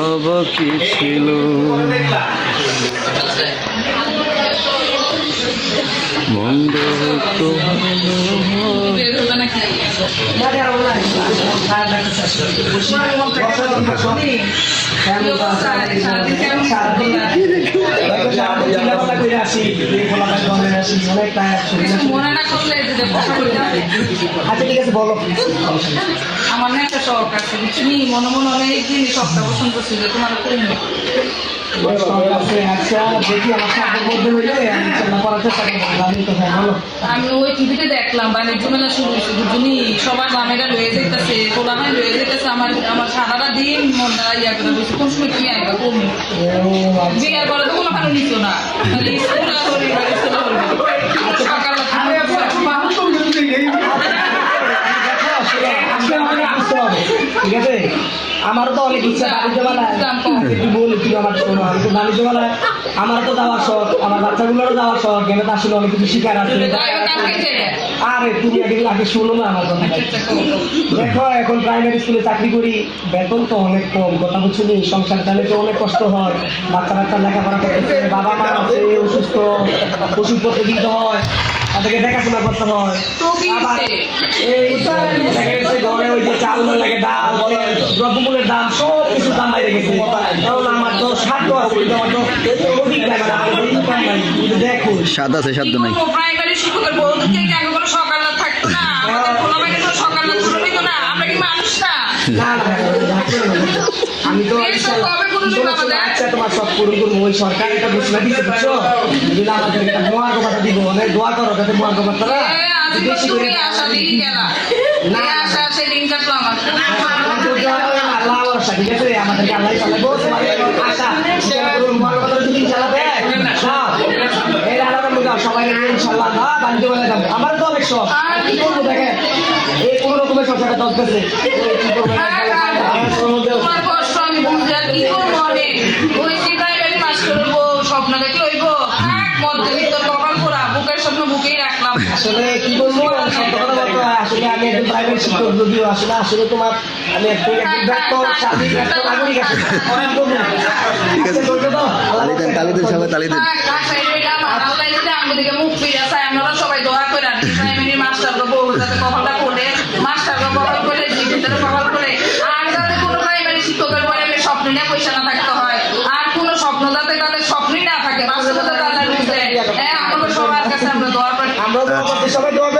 বাবা কি ছিল মন্দ তো মনে না করলে যে কথা বলতে হবে। আচ্ছা ঠিক আছে বলো। আমার না একটা শখ আছে বুঝলি মনে মনে অনেক দিন শখটা পছন্দ ছিল তোমার কমবে আচ্ছা আমি হ্যাঁ আমি ওই টিভিতে দেখলাম বাণিজ্য মেলা শুরু হয়েছে বুঝলি সবার দামেরা লয়ে যেতেছে কোলামাই লয়ে যেতেছে আমার আমার সারাটা দিন মন ইয়া করে বলছি কোন সময় তুমি আইবা কমবে ও আচ্ছা। বিয়ার পরে তো কোনো ভালো নিত না খালি স্কুলে করি বা স্কুলে করি সকালে আজকে আমাকে বুঝতে হবে ঠিক আছে? আমারও তো অনেক ইচ্ছা বলি আমার শোনো আমি তো আমারও তো শখ আমার বাচ্চাগুলোরও শখ তো আসলে অনেক কিছু শিকার আছে। আরে তুমি আগে আগে শোনো না আমার কথা। দেখো এখন প্রাইমারি স্কুলে চাকরি করি বেতন তো অনেক কম কথা বলছি নি, সংসার চালাতে অনেক কষ্ট হয়। বাচ্চা বাচ্চা লেখাপড়া করতেছে বাবা মা আছে অসুস্থ ওষুধপত্র দিতে হয় তাদেরকে দেখাশোনা করতে হয়। তো আবার এই ঘরে ওই যে চাউল লাগে ডাল। দ্রব্যমূল্যের দাম সব কিছু দাম বাইরে গেছে কারণ আমার তো সাধ্য আছে কিন্তু আমার তো অধিক দেখো স্বাদ আছে সাধ্য নাই প্রাইমারি শিক্ষকের বউদেরকে কি আগে সকাল না থাকতো না আমাদের কোলামাইকে তো সকাল না ছুটি দিত না আমরা কি মানুষ না না না না, না, না, আমি তো এই সব কবে কোনোদিন শোনো, আমাদের? শোনো, আচ্ছা তোমার সব পূরণ করব ওই সরকার এটা ঘোষণা দিচ্ছে বুঝছ যদি আমাদের একটা মোয়ার দিব অনেক দোয়া করো যাতে মোয়ার কথাটা এ, আজ তো শুনি আশা দিই না। আশা সে দিন কাটলো আমার আল্লাহ ভরসা, ঠিক আছে? আমাদেরকে আল্লাহ চালাবো আশা যদি চালাবে শখ কি করব দেখেন এই কোনো রকমের সংসারটা বউ স্বপ্ন দেখলে হইব মধ্যবিত্ত কপাল পোড়া বুকের স্বপ্ন বুকেই রাখলাম আসলে কি বলব? আসলে আমি একজন প্রাইভেট শিক্ষক যদিও আসলে আসলে তোমার আমি একজন একজন ব্যক্ত স্বাধীন ব্যক্ত নাগরিক আসলে ঠিক আছে। বলছো তো তালি দেন তালি দেন সবাই তালি দেন। প্রাইমারি মাস্টার বউ যাতে কপালটা করে মাস্টার কপাল করে জীবিতের কপাল করে আর যাতে কোনো প্রাইমারি শিক্ষকের পরে স্বপ্ন নিয়ে পয়সা না থাকতে হয় আর কোনো স্বপ্ন যাতে তাদের স্বপ্নই না থাকে বাস্তবতা তাদের বুঝে। হ্যাঁ আমাদের সবার কাছে আমরা দোয়া করি। আমরা সবাই দোয়া